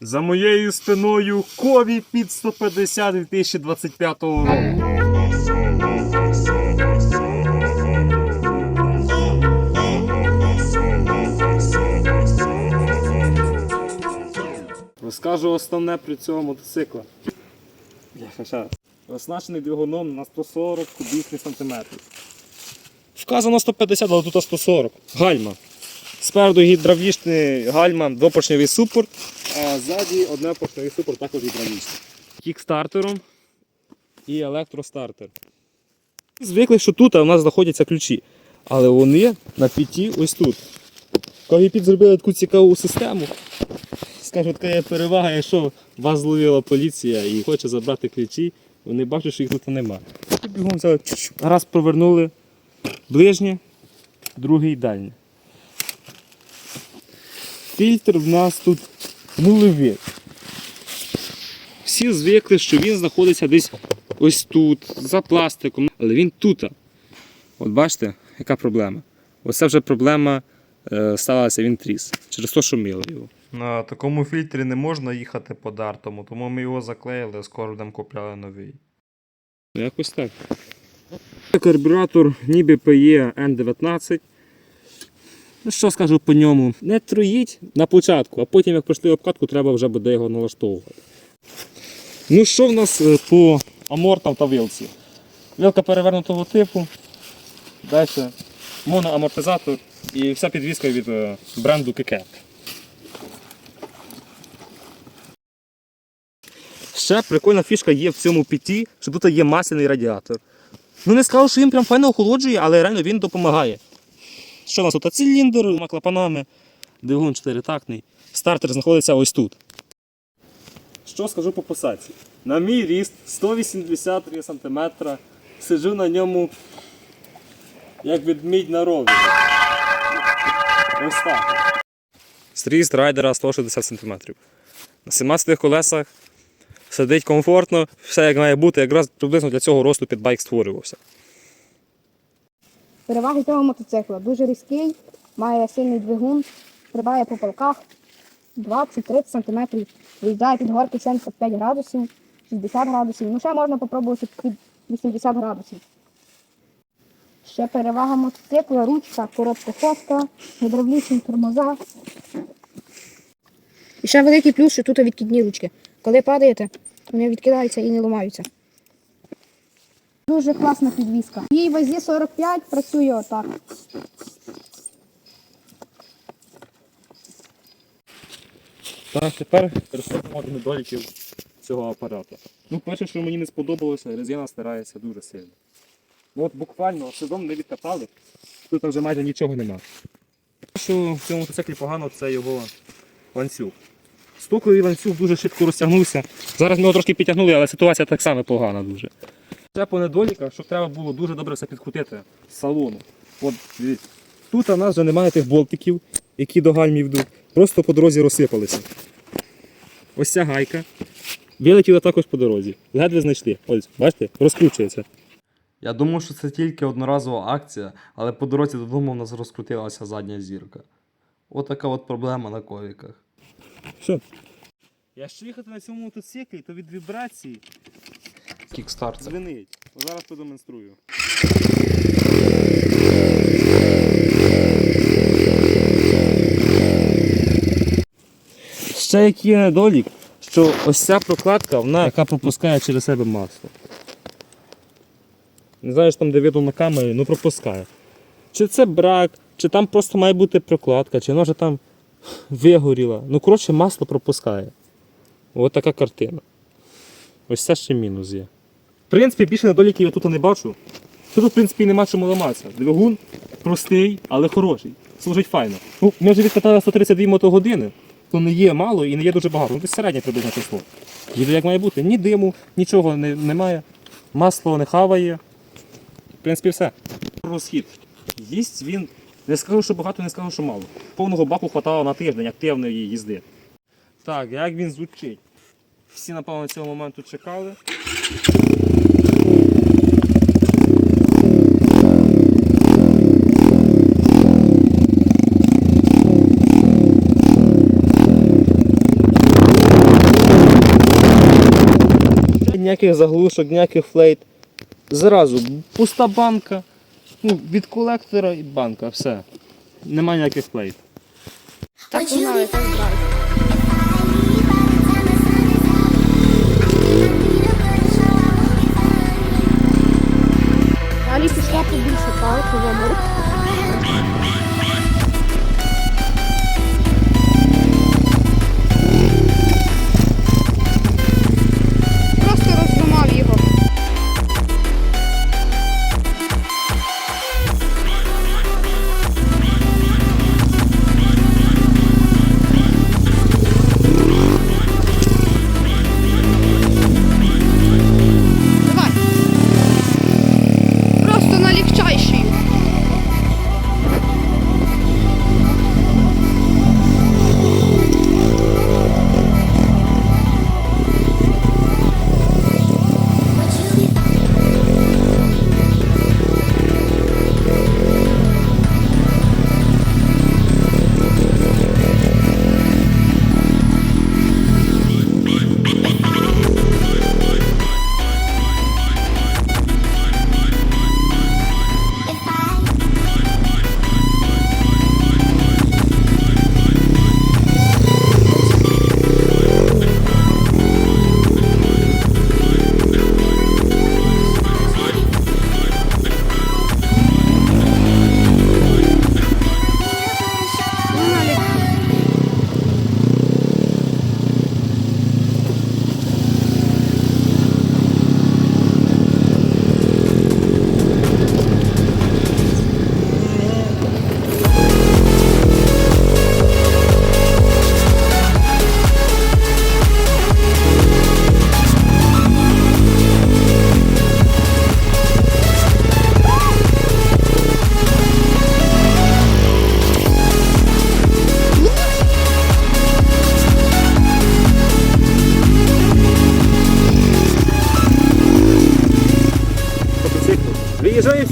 За моєю спиною кові під 150 2025 року. Розкажу основне при цьому мотоцикла. Оснащений двигуном на 140 кубічних сантиметрів. Вказано 150, але тут 140. Гальма. Спереду гідравлічний гальма, двопоршневий супорт, а ззаді одне поршневий супорт, також гідравлічний. Кікстартером і електростартер. Звикли, що тут у нас знаходяться ключі. Але вони на піті ось тут. Когіпіт зробили таку цікаву систему. Скажу, така є перевага, якщо вас зловила поліція і хоче забрати ключі, вони бачать, що їх тут немає. І Бігом взяли, раз провернули ближнє, другий дальнє. Фільтр в нас тут нулевий. Всі звикли, що він знаходиться десь ось тут, за пластиком, але він тут. От бачите, яка проблема? Оце вже проблема е, сталася, він тріс. Через те, що мили його. На такому фільтрі не можна їхати по дартому, тому ми його заклеїли, скоро будемо купляли новий. Якось так. Карбюратор ніби PE N19. Ну, що скажу по ньому? Не троїть на початку, а потім, як пройшли обкатку, треба вже буде його налаштовувати. Ну, що в нас е, по амортам та вилці? Вилка перевернутого типу. Далі моноамортизатор і вся підвізка від е, бренду Кеке. Ще прикольна фішка є в цьому піті, що тут є масляний радіатор. Ну не скажу, що він прям файно охолоджує, але реально він допомагає. Що у нас тут? Циліндр з клапанами, двигун 4-тактний. Стартер знаходиться ось тут. Що скажу по посадці? На мій ріст 183 см. Сиджу на ньому як ведмідь на рові. Ось так. Стріст райдера 160 см. На 17 колесах сидить комфортно, все як має бути, якраз приблизно для цього росту підбайк створювався. Переваги цього мотоцикла дуже різкий, має сильний двигун, стрибає по палках 20-30 см, виїжджає під горки 75 градусів, 60 градусів. Ну ще можна спробувати під 80 градусів. Ще перевага мотоцикла, ручка, коробка хоста, гідравлічні тормоза. І ще великий плюс, що тут відкидні ручки. Коли падаєте, вони відкидаються і не ламаються. Дуже класна підвізка. Їй вазі 45 працює отак. Так, тепер переходимо до недоліків цього апарату. Ну, перше, що мені не сподобалося, резина стирається дуже сильно. Ну, от буквально сезон не відкатали, тут вже майже нічого нема. Що в цьому мотоциклі погано, це його ланцюг. Стоковий ланцюг дуже швидко розтягнувся. Зараз ми його трошки підтягнули, але ситуація так само погана дуже. Це по недоліках, що треба було дуже добре все підкрутити з салону. От, дивіться. Тут у нас вже немає тих болтиків, які до гальмів йдуть. Просто по дорозі розсипалися. Ось ця гайка. Вилетіла також по дорозі. Ледве знайшли. Ось, бачите, розкручується. Я думав, що це тільки одноразова акція, але по дорозі додому в нас розкрутилася задня зірка. Отака от проблема на ковіках. Все. Якщо їхати на цьому мотоциклі, то від вібрації Кікстартер. звенить. Зараз продемонструю. Ще який є недолік, що ось ця прокладка, вона яка пропускає через себе масло. Не знаю, що там де видно на камері, ну пропускає. Чи це брак, чи там просто має бути прокладка, чи вона вже там вигоріла. Ну, коротше, масло пропускає. Ось така картина. Ось це ще мінус є. В принципі, більше недоліків я тут не бачу. Тут, в принципі, нема чому ламатися. Двигун простий, але хороший. Служить файно. Ну, ми вже відкатали 132 мотогодини, то не є мало і не є дуже багато. Ну, це середнє приблизне число. Їде як має бути. Ні диму, нічого не, немає. Масло не хаває. В принципі, все. Розхід. Їсть він. Не скажу, що багато, не скажу, що мало. Повного баку хватало на тиждень активної їзди. Так, як він звучить? Всі, напевно, цього моменту чекали. Ніяких заглушок, ніяких флейт. Зразу пуста банка, ну, від колектора і банка, все. Нема ніяких флейт. Так вона і так to be supportive of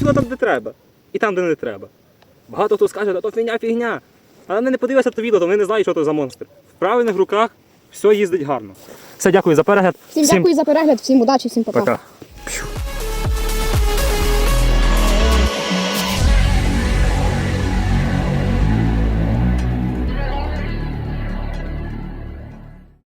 Виїжджає там, де треба. І там, де не треба. Багато хто скаже, та то фігня, фігня. Але вони не подивилися то відео, то вони не знають, що це за монстр. В правильних руках все їздить гарно. Все, дякую за перегляд. Всім дякую за перегляд, всім удачі, всім пока. Пока.